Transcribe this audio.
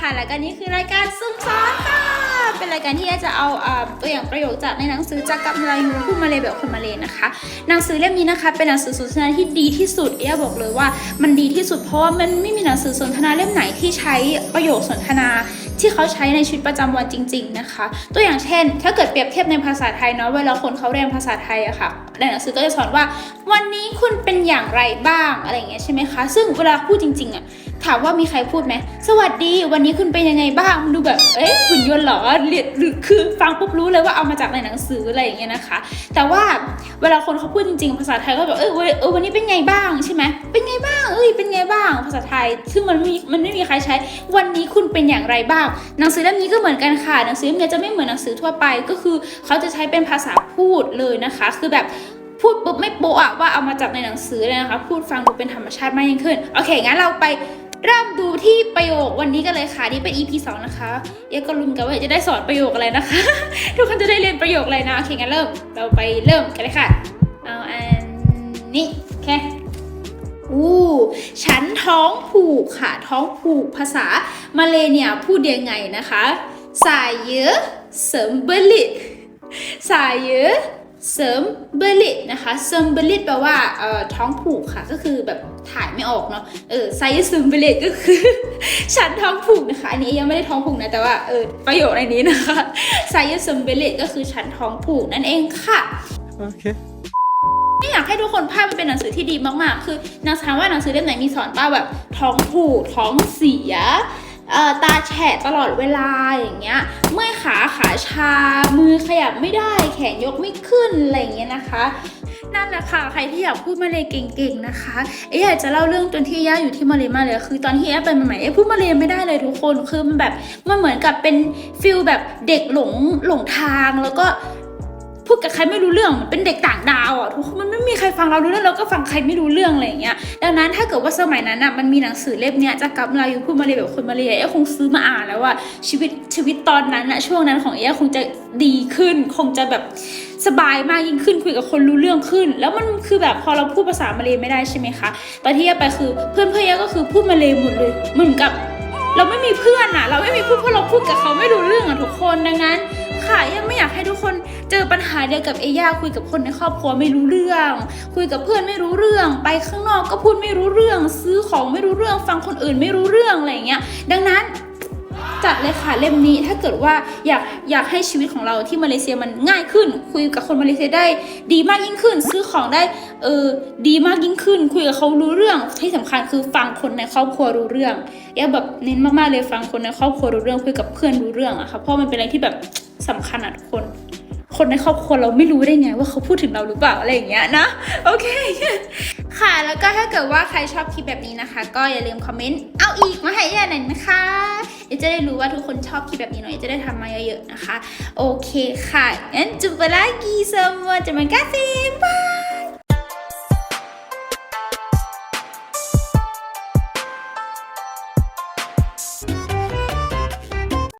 ค่ะ แล้วก็นี่คือรายการซุ่มซ้อนค่ะ เป็นรายการที่จะเอาตัวอย่างประโยคจากในหนังสือจากกับมาลายูพูดมาเลยแบบคนมาเลยนะคะ หนังสือเล่มนี้นะคะ เป็นหนังสือสนทนาที่ดีที่สุด เอะบอกเลยว่ามันดีที่สุดเพราะว่ามันไม่มีหนังสือสนทนาเล่มไหนที่ใช้ประโยคสนทนาที่เขาใช้ในชีวิตประจำวันจริง ๆนะคะ ตัวอย่างเช่น ถ้าเกิดเปรียบเทียบในภาษาไทยเนาะเวลาคนเขาเรียนภาษาไทยอะค่ะในหนังสือก็จะสอนว่า วันนี้คุณเป็นอย่างไรบ้างอะไรอย่างเงี้ยใช่ไหมคะ ซึ่งเวลาพูดจริงๆอะ ถามว่ามีใครพูดไหม สวัสดี วันนี้คุณเป็นยังไงบ้างมันดูแบบ เอ๊ะหุ่นยนต์หรอเรียนหรือคือฟังปุ๊บรู้เลยว่าเอามาจากในหนังสืออะไรอย่างเงี้ยนะคะ แต่ว่าเวลาคนเขาพูดจริงๆ ภาษาไทยก็แบบเออเว้ยเออวันนี้เป็นไงบ้างใช่ไหม เป็นไงบ้าง เอ้ย เป็นไงบ้าง ภาษาไทย ซึ่งมันมีมันไม่มีใครใช้ วันนี้คุณเป็นอย่างไรบ้าง หนังสือเล่มนี้ก็เหมือนกันค่ะ หนังสือเล่มนี้จะไม่เหมือนหนังสือทั่วไป ก็คือเขาจะใช้เป็นภาษาพูดเลยนะคะ คือแบบพูดปุ๊บไม่โปะอะว่าเอามาจากในหนังสือเลยนะคะ พูดฟังดูเป็นธรรมชาติมากยิ่งขึ้น โอเค งั้นเราไป เริ่มดูที่ประโยควันนี้กันเลยค่ะนี่เป็น EP 2 นะคะเอ๊ก็ลุ้นกันว่าจะได้สอนประโยคอะไรนะคะ ทุกคนจะได้เรียนประโยคอะไรนะโอเคงั้นเริ่มเราไปเริ่มกันเลยค่ะเอาอันนี้โอเคอู้ฉันท้องผูกค่ะ ท้องผูกภาษามาเลเนี่ยพูดยังไงนะคะสายเยอะเสริมเบลิดสายเยอะ เสริมเบลิดนะคะเสริมเบลิดแปลว่าเอ่อท้องผูกค่ะก็คือแบบถ่ายไม่ออกเนาะเออไซส์ซึมเบลิดก็คือฉันท้องผูกนะคะอันนี้ยังไม่ได้ท้องผูกนะแต่ว่าเออประโยคในนี้นะคะไซส์ซึมเบลิดก็คือฉันท้องผูกนั่นเองค่ะ Okay. ไม่อยากให้ทุกคนพลาดมันเป็นหนังสือที่ดีมากๆ คือนางถามว่าหนังสือเล่มไหนมีสอนป้าแบบท้องผูกท้องเสียเอ่อ ตาแฉะตลอดเวลาอย่างเงี้ยเมื่อยขาขาชา มือขยับไม่ได้ แขนยกไม่ขึ้นอะไรอย่างเงี้ยนะคะนั่นแหละค่ะใครที่อยากพูดมาเลยเก่งๆนะคะ เอ๊อยากจะเล่าเรื่องตอนที่ย่าอยู่ที่มาเลยมาเลยคือตอนที่ย่าไปใหม่ๆเอ๊ะพูดมาเลยไม่ได้เลยทุกคนคือมันแบบมันเหมือนกับเป็นฟิลแบบเด็กหลงหลงทางแล้วก็ ดกับใครไม่รู้เรื่องเหมือนเป็นเด็กต่างดาวอะทุกคนมันไม่มีใครฟังเรารู้เรื่องเราก็ฟังใครไม่รู้เรื่องอะไรอย่างเงี้ยดังนั้นถ้าเกิดว่าสมัยนั้นอะมันมีหนังสือเล่มเนี้ยจะกลับมาอยู่พูดมาเลยแบบคนมาเลยเอ๊ะคงซื้อมาอ่านแล้วว่าชีวิตชีวิตตอนนั้นอะช่วงนั้นของเอ๊ะคงจะดีขึ้น คงจะแบบสบายมากยิ่งขึ้นคุยกับคนรู้เรื่องขึ้น แล้วมันคือแบบพอเราพูดภาษามาเลยไม่ได้ใช่ไหมคะตอนที่เอ๊ไปคือเพื่อนเพื่อนเอ๊ก็คือพูดมาเลยหมดเลยเหมือนกับเราไม่มีเพื่อนอะ เราไม่มีเพื่อนเพราะเราพูดกับเขาไม่รู้เรื่องอะทุกคนดังนั้น ค่ะยังไม่อยากให้ทุกคนเจอปัญหาเดียวกับเอย่าคุยกับคนในครอบครัวไม่รู้เรื่อง คุยกับเพื่อนไม่รู้เรื่อง ไปข้างนอกก็พูดไม่รู้เรื่อง ซื้อของไม่รู้เรื่อง ฟังคนอื่นไม่รู้เรื่องอะไรอย่างเงี้ยดังนั้น จัดเลยค่ะเล่มนี้ ถ้าเกิดว่าอยากอยากให้ชีวิตของเราที่มาเลเซียมันง่ายขึ้น คุยกับคนมาเลเซียได้ดีมากยิ่งขึ้น ซื้อของได้เออดีมากยิ่งขึ้น คุยกับเขารู้เรื่องที่สำคัญคือฟังคนในครอบครัวรู้เรื่องแอบแบบเน้นมากๆเลยฟังคนในครอบครัวรู้เรื่องคุยกับเพื่อนรู้เรื่องอะค่ะเพราะมันเป็นอะไรที่แบบสำคัญอะทุกคน คนในครอบครัวเราไม่รู้ได้ไงว่าเขาพูดถึงเราหรือเปล่าอะไรอย่างเงี้ยนะ โอเค ค่ะแล้วก็ถ้าเกิดว่าใครชอบคลิปแบบนี้นะคะ ก็อย่าลืมคอมเมนต์เอาอีกมาให้ย่าหน่อยนะคะเดี๋ยวจะได้รู้ว่าทุกคนชอบคลิปแบบนี้หน่อยจะได้ทำมาเยอะๆนะคะ โอเคค่ะงั้นจุบลากีเซมว่าจะมันกาเซมบาย